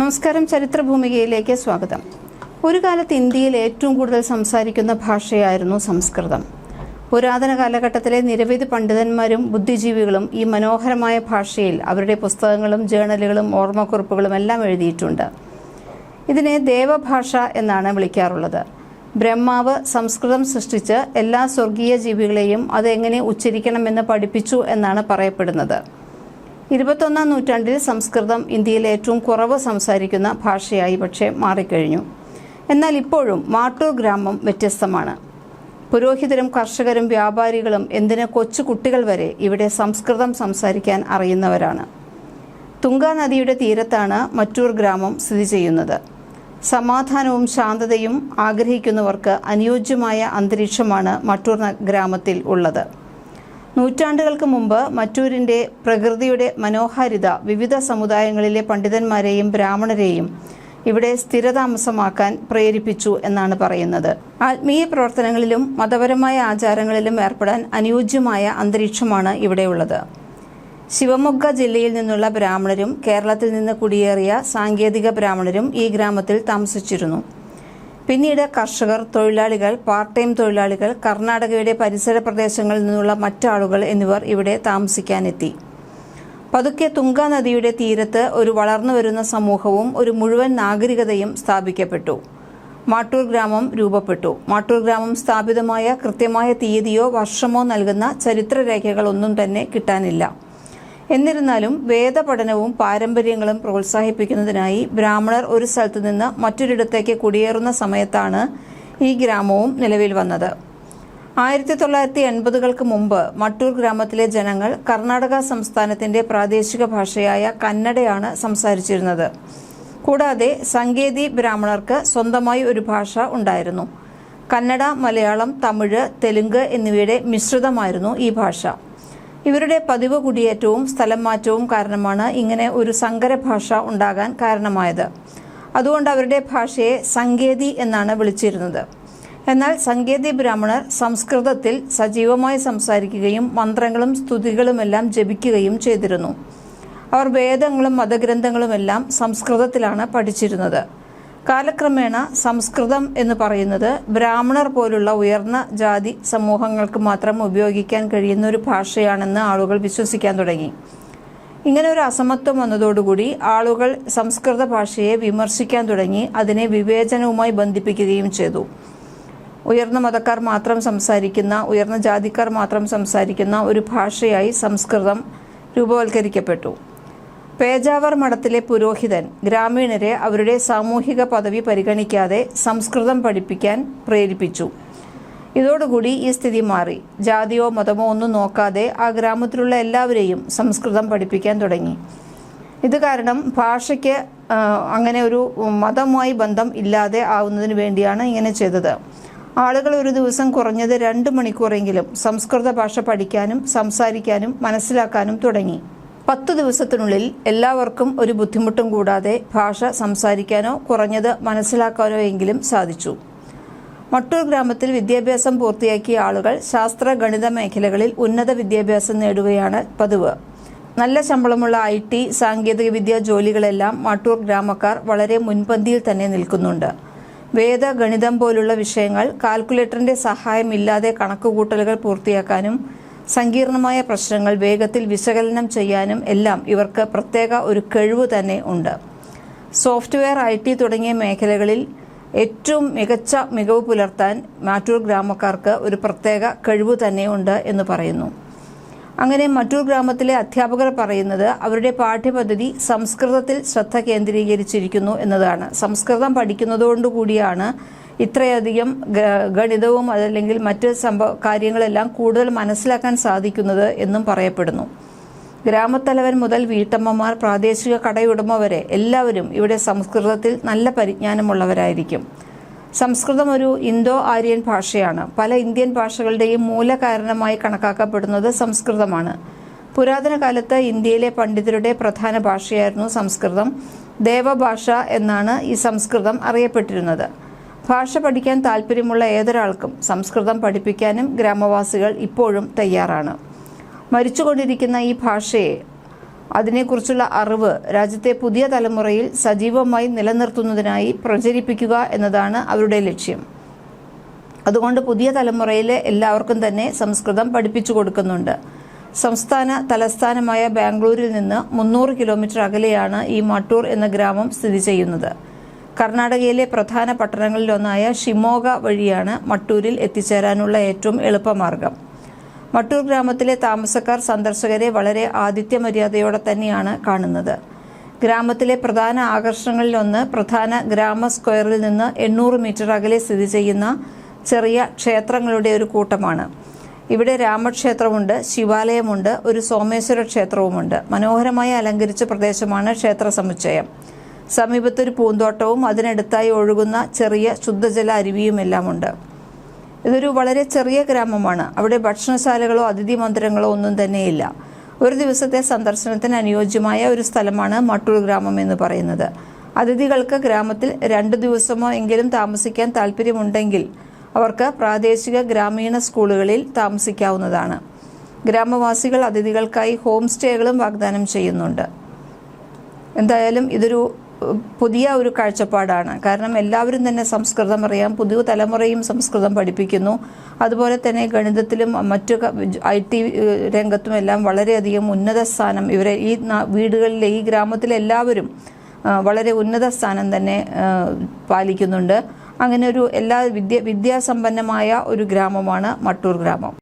നമസ്കാരം. ചരിത്രഭൂമികയിലേക്ക് സ്വാഗതം. ഒരു കാലത്ത് ഇന്ത്യയിൽ ഏറ്റവും കൂടുതൽ സംസാരിക്കുന്ന ഭാഷയായിരുന്നു സംസ്കൃതം. പുരാതന കാലഘട്ടത്തിലെ നിരവധി പണ്ഡിതന്മാരും ബുദ്ധിജീവികളും ഈ മനോഹരമായ ഭാഷയിൽ അവരുടെ പുസ്തകങ്ങളും ജേണലുകളും ഓർമ്മക്കുറിപ്പുകളും എല്ലാം എഴുതിയിട്ടുണ്ട്. ഇതിനെ ദേവഭാഷ എന്നാണ് വിളിക്കാറുള്ളത്. ബ്രഹ്മാവ് സംസ്കൃതം സൃഷ്ടിച്ച് എല്ലാ സ്വർഗീയ ജീവികളെയും അതെങ്ങനെ ഉച്ചരിക്കണമെന്ന് പഠിപ്പിച്ചു എന്നാണ് പറയപ്പെടുന്നത്. ഇരുപത്തൊന്നാം നൂറ്റാണ്ടിൽ സംസ്കൃതം ഇന്ത്യയിൽ ഏറ്റവും കുറവ് സംസാരിക്കുന്ന ഭാഷയായി പക്ഷേ മാറിക്കഴിഞ്ഞു. എന്നാൽ ഇപ്പോഴും മാട്ടൂർ ഗ്രാമം വ്യത്യസ്തമാണ്. പുരോഹിതരും കർഷകരും വ്യാപാരികളും എന്തിന് കൊച്ചു കുട്ടികൾ വരെ ഇവിടെ സംസ്കൃതം സംസാരിക്കാൻ അറിയുന്നവരാണ്. തുങ്കാ നദിയുടെ തീരത്താണ് മറ്റൂർ ഗ്രാമം സ്ഥിതി ചെയ്യുന്നത്. സമാധാനവും ശാന്തതയും ആഗ്രഹിക്കുന്നവർക്ക് അനുയോജ്യമായ അന്തരീക്ഷമാണ് മട്ടൂർ ഗ്രാമത്തിൽ ഉള്ളത്. നൂറ്റാണ്ടുകൾക്ക് മുമ്പ് മറ്റൂരിന്റെ പ്രകൃതിയുടെ മനോഹാരിത വിവിധ സമുദായങ്ങളിലെ പണ്ഡിതന്മാരെയും ബ്രാഹ്മണരെയും ഇവിടെ സ്ഥിരതാമസമാക്കാൻ പ്രേരിപ്പിച്ചു എന്നാണ് പറയുന്നത്. ആത്മീയ പ്രവർത്തനങ്ങളിലും മതപരമായ ആചാരങ്ങളിലും ഏർപ്പെടാൻ അനുയോജ്യമായ അന്തരീക്ഷമാണ് ഇവിടെയുള്ളത് ശിവമൊഗ്ഗ ജില്ലയിൽ നിന്നുള്ള ബ്രാഹ്മണരും കേരളത്തിൽ നിന്ന് കുടിയേറിയ സാങ്കേതിക ബ്രാഹ്മണരും ഈ ഗ്രാമത്തിൽ താമസിച്ചിരുന്നു. പിന്നീട് കർഷകർ തൊഴിലാളികൾ പാർട്ട് ടൈം തൊഴിലാളികൾ കർണാടകയുടെ പരിസര പ്രദേശങ്ങളിൽ നിന്നുള്ള മറ്റാളുകൾ എന്നിവർ ഇവിടെ താമസിക്കാനെത്തി. പതുക്കെ തുങ്ക നദിയുടെ തീരത്ത് ഒരു വളർന്നു വരുന്ന സമൂഹവും ഒരു മുഴുവൻ നാഗരികതയും സ്ഥാപിക്കപ്പെട്ടു. മാട്ടൂർ ഗ്രാമം രൂപപ്പെട്ടു. മാട്ടൂർ ഗ്രാമം സ്ഥാപിതമായ കൃത്യമായ തീയതിയോ വർഷമോ നൽകുന്ന ചരിത്രരേഖകളൊന്നും തന്നെ കിട്ടാനില്ല. എന്നിരുന്നാലും വേദപഠനവും പാരമ്പര്യങ്ങളും പ്രോത്സാഹിപ്പിക്കുന്നതിനായി ബ്രാഹ്മണർ ഒരു സ്ഥലത്തു നിന്ന് മറ്റൊരിടത്തേക്ക് കുടിയേറുന്ന സമയത്താണ് ഈ ഗ്രാമവും നിലവിൽ വന്നത്. ആയിരത്തി തൊള്ളായിരത്തി എൺപതുകൾക്ക് മുമ്പ് മട്ടൂർ ഗ്രാമത്തിലെ ജനങ്ങൾ കർണാടക സംസ്ഥാനത്തിന്റെ പ്രാദേശിക ഭാഷയായ കന്നഡയാണ് സംസാരിച്ചിരുന്നത്. കൂടാതെ സങ്കേതി ബ്രാഹ്മണർക്ക് സ്വന്തമായി ഒരു ഭാഷ ഉണ്ടായിരുന്നു. കന്നഡ മലയാളം തമിഴ് തെലുങ്ക് എന്നിവയുടെ മിശ്രിതമായിരുന്നു ഈ ഭാഷ. ഇവരുടെ പതിവ് കുടിയേറ്റവും സ്ഥലം മാറ്റവും കാരണമാണ് ഇങ്ങനെ ഒരു സങ്കര ഭാഷ ഉണ്ടാകാൻ കാരണമായത്. അതുകൊണ്ട് അവരുടെ ഭാഷയെ സങ്കേതി എന്നാണ് വിളിച്ചിരുന്നത്. എന്നാൽ സങ്കേതി ബ്രാഹ്മണർ സംസ്കൃതത്തിൽ സജീവമായി സംസാരിക്കുകയും മന്ത്രങ്ങളും സ്തുതികളുമെല്ലാം ജപിക്കുകയും ചെയ്തിരുന്നു. അവർ വേദങ്ങളും മതഗ്രന്ഥങ്ങളുമെല്ലാം സംസ്കൃതത്തിലാണ് പഠിച്ചിരുന്നത്. കാലക്രമേണ സംസ്കൃതം എന്ന് പറയുന്നത് ബ്രാഹ്മണർ പോലുള്ള ഉയർന്ന ജാതി സമൂഹങ്ങൾക്ക് മാത്രം ഉപയോഗിക്കാൻ കഴിയുന്ന ഒരു ഭാഷയാണെന്ന് ആളുകൾ വിശ്വസിക്കാൻ തുടങ്ങി. ഇങ്ങനെ ഒരു അസമത്വം വന്നതോടുകൂടി ആളുകൾ സംസ്കൃത ഭാഷയെ വിമർശിക്കാൻ തുടങ്ങി അതിനെ വിവേചനവുമായി ബന്ധിപ്പിക്കുകയും ചെയ്തു. ഉയർന്ന മതക്കാർ മാത്രം സംസാരിക്കുന്ന ഉയർന്ന ജാതിക്കാർ മാത്രം സംസാരിക്കുന്ന ഒരു ഭാഷയായി സംസ്കൃതം രൂപവൽക്കരിക്കപ്പെട്ടു. പേജാവർ മഠത്തിലെ പുരോഹിതൻ ഗ്രാമീണരെ അവരുടെ സാമൂഹിക പദവി പരിഗണിക്കാതെ സംസ്കൃതം പഠിപ്പിക്കാൻ പ്രേരിപ്പിച്ചു. ഇതോടുകൂടി ഈ സ്ഥിതി മാറി. ജാതിയോ മതമോ ഒന്നും നോക്കാതെ ആ ഗ്രാമത്തിലുള്ള എല്ലാവരെയും സംസ്കൃതം പഠിപ്പിക്കാൻ തുടങ്ങി. ഇത് കാരണം ഭാഷയ്ക്ക് അങ്ങനെ ഒരു മതമായി ബന്ധം ഇല്ലാതെ ആവുന്നതിന് വേണ്ടിയാണ് ഇങ്ങനെ ചെയ്തത്. ആളുകൾ ഒരു ദിവസം കുറഞ്ഞത് രണ്ട് മണിക്കൂറെങ്കിലും സംസ്കൃത ഭാഷ പഠിക്കാനും സംസാരിക്കാനും മനസ്സിലാക്കാനും തുടങ്ങി. പത്തു ദിവസത്തിനുള്ളിൽ എല്ലാവർക്കും ഒരു ബുദ്ധിമുട്ടും കൂടാതെ ഭാഷ സംസാരിക്കാനോ കുറഞ്ഞത് മനസ്സിലാക്കാനോ എങ്കിലും സാധിച്ചു. മട്ടൂർ ഗ്രാമത്തിൽ വിദ്യാഭ്യാസം പൂർത്തിയാക്കിയ ആളുകൾ ശാസ്ത്ര ഗണിത മേഖലകളിൽ ഉന്നത വിദ്യാഭ്യാസം നേടുകയാണ് പതിവ്. നല്ല ശമ്പളമുള്ള ഐ ടി സാങ്കേതികവിദ്യ ജോലികളെല്ലാം മട്ടൂർ ഗ്രാമക്കാർ വളരെ മുൻപന്തിയിൽ തന്നെ നിൽക്കുന്നുണ്ട്. വേദ ഗണിതം പോലുള്ള വിഷയങ്ങൾ കാൽക്കുലേറ്ററിന്റെ സഹായമില്ലാതെ കണക്കുകൂട്ടലുകൾ പൂർത്തിയാക്കാനും സങ്കീർണമായ പ്രശ്നങ്ങൾ വേഗത്തിൽ വിശകലനം ചെയ്യാനും എല്ലാം ഇവർക്ക് പ്രത്യേക ഒരു കഴിവ് തന്നെ ഉണ്ട്. സോഫ്റ്റ്വെയർ ഐ ടി തുടങ്ങിയ മേഖലകളിൽ ഏറ്റവും മികച്ച മികവ് പുലർത്താൻ മാറ്റൂർ ഗ്രാമക്കാർക്ക് ഒരു പ്രത്യേക കഴിവ് തന്നെയുണ്ട് എന്ന് പറയുന്നു. അങ്ങനെ മറ്റൂർ ഗ്രാമത്തിലെ അധ്യാപകർ പറയുന്നത് അവരുടെ പാഠ്യപദ്ധതി സംസ്കൃതത്തിൽ ശ്രദ്ധ കേന്ദ്രീകരിച്ചിരിക്കുന്നു എന്നതാണ്. സംസ്കൃതം പഠിക്കുന്നതുകൊണ്ടുകൂടിയാണ് ഇത്രയധികം ഗണിതവും അതല്ലെങ്കിൽ മറ്റ് സംഭവ കാര്യങ്ങളെല്ലാം കൂടുതൽ മനസ്സിലാക്കാൻ സാധിക്കുന്നത് എന്നും പറയപ്പെടുന്നു. ഗ്രാമത്തലവൻ മുതൽ വീട്ടമ്മമാർ പ്രാദേശിക കടയുടമ വരെ എല്ലാവരും ഇവിടെ സംസ്കൃതത്തിൽ നല്ല പരിജ്ഞാനമുള്ളവരായിരിക്കും. സംസ്കൃതം ഒരു ഇന്തോ ആര്യൻ ഭാഷയാണ്. പല ഇന്ത്യൻ ഭാഷകളുടെയും മൂലകാരണമായി കണക്കാക്കപ്പെടുന്നത് സംസ്കൃതമാണ്. പുരാതന കാലത്ത് ഇന്ത്യയിലെ പണ്ഡിതരുടെ പ്രധാന ഭാഷയായിരുന്നു സംസ്കൃതം. ദേവഭാഷ എന്നാണ് ഈ സംസ്കൃതം അറിയപ്പെട്ടിരുന്നത്. ഭാഷ പഠിക്കാൻ താല്പര്യമുള്ള ഏതൊരാൾക്കും സംസ്കൃതം പഠിപ്പിക്കാനും ഗ്രാമവാസികൾ ഇപ്പോഴും തയ്യാറാണ്. മരിച്ചുകൊണ്ടിരിക്കുന്ന ഈ ഭാഷയെ അതിനെക്കുറിച്ചുള്ള അറിവ് രാജ്യത്തെ പുതിയ തലമുറയിൽ സജീവമായി നിലനിർത്തുന്നതിനായി പ്രചരിപ്പിക്കുക എന്നതാണ് അവരുടെ ലക്ഷ്യം. അതുകൊണ്ട് പുതിയ തലമുറയിലെ എല്ലാവർക്കും തന്നെ സംസ്കൃതം പഠിപ്പിച്ചു കൊടുക്കുന്നുണ്ട്. സംസ്ഥാന തലസ്ഥാനമായ ബാംഗ്ലൂരിൽ നിന്ന് മുന്നൂറ് കിലോമീറ്റർ അകലെയാണ് ഈ മട്ടൂർ എന്ന ഗ്രാമം സ്ഥിതി ചെയ്യുന്നത്. കർണാടകയിലെ പ്രധാന പട്ടണങ്ങളിലൊന്നായ ഷിമോഗ വഴിയാണ് മട്ടൂരിൽ എത്തിച്ചേരാനുള്ള ഏറ്റവും എളുപ്പമാർഗം മട്ടൂർ ഗ്രാമത്തിലെ താമസക്കാർ സന്ദർശകരെ വളരെ ആതിഥ്യമര്യാദയോടെ തന്നെയാണ് കാണുന്നത്. ഗ്രാമത്തിലെ പ്രധാന ആകർഷണങ്ങളിലൊന്ന് പ്രധാന ഗ്രാമ സ്ക്വയറിൽ നിന്ന് എണ്ണൂറ് മീറ്റർ അകലെ സ്ഥിതി ചെയ്യുന്ന ചെറിയ ക്ഷേത്രങ്ങളുടെ ഒരു കൂട്ടമാണ്. ഇവിടെ രാമക്ഷേത്രമുണ്ട് ശിവാലയമുണ്ട് ഒരു സോമേശ്വര ക്ഷേത്രവുമുണ്ട്. മനോഹരമായി അലങ്കരിച്ച പ്രദേശമാണ് ക്ഷേത്ര സമുച്ചയം. സമീപത്തൊരു പൂന്തോട്ടവും അതിനടുത്തായി ഒഴുകുന്ന ചെറിയ ശുദ്ധജല അരുവിയുമെല്ലാമുണ്ട്. ഇതൊരു വളരെ ചെറിയ ഗ്രാമമാണ്. അവിടെ ഭക്ഷണശാലകളോ അതിഥി മന്ദിരങ്ങളോ ഒന്നും തന്നെയില്ല. ഒരു ദിവസത്തെ സന്ദർശനത്തിന് അനുയോജ്യമായ ഒരു സ്ഥലമാണ് മട്ടൂർ ഗ്രാമം എന്ന് പറയുന്നത്. അതിഥികൾക്ക് ഗ്രാമത്തിൽ രണ്ട് ദിവസമോ എങ്കിലും താമസിക്കാൻ താല്പര്യമുണ്ടെങ്കിൽ അവർക്ക് പ്രാദേശിക ഗ്രാമീണ സ്കൂളുകളിൽ താമസിക്കാവുന്നതാണ്. ഗ്രാമവാസികൾ അതിഥികൾക്കായി ഹോം സ്റ്റേകളും വാഗ്ദാനം ചെയ്യുന്നുണ്ട്. എന്തായാലും ഇതൊരു പുതിയ ഒരു കാഴ്ചപ്പാടാണ്. കാരണം എല്ലാവരും തന്നെ സംസ്കൃതം അറിയാം പുതിയ തലമുറയും സംസ്കൃതം പഠിപ്പിക്കുന്നു. അതുപോലെ തന്നെ ഗണിതത്തിലും മറ്റു ഐ ടി രംഗത്തും എല്ലാം വളരെയധികം ഉന്നത സ്ഥാനം ഇവരെ ഈ വീടുകളിലെ ഈ ഗ്രാമത്തിലെ എല്ലാവരും വളരെ ഉന്നത സ്ഥാനം തന്നെ പാലിക്കുന്നുണ്ട്. അങ്ങനെ ഒരു എല്ലാ വിദ്യ വിദ്യാസമ്പന്നമായ ഒരു ഗ്രാമമാണ് മട്ടൂർ ഗ്രാമം.